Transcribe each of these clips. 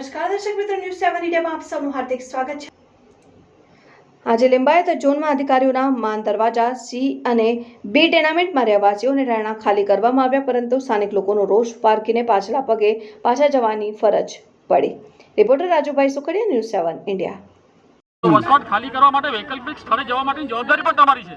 નમસ્કાર દર્શક મિત્રો ન્યૂઝ સેવન ઇન્ડિયામાં આપ સૌનું હાર્દિક સ્વાગત છે. આજે લિંબાયત ઝોનમાં અધિકારીઓના માન દરવાજા સી અને બી ટેનામેન્ટમાં રહેવાસીઓને રહેણાંક ખાલી કરવામાં આવ્યા પરંતુ સ્થાનિક લોકોનો રોષ પારકીને પાછલા પગે પાછા જવાની ફરજ પડી. Reporter Rajubhai Sukhadia news seven India વસવાટ ખાલી કરવા માટે વૈકલ્પિક સ્થળે જવા માટેની જવાબદારી પણ તમારી છે.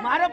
મારે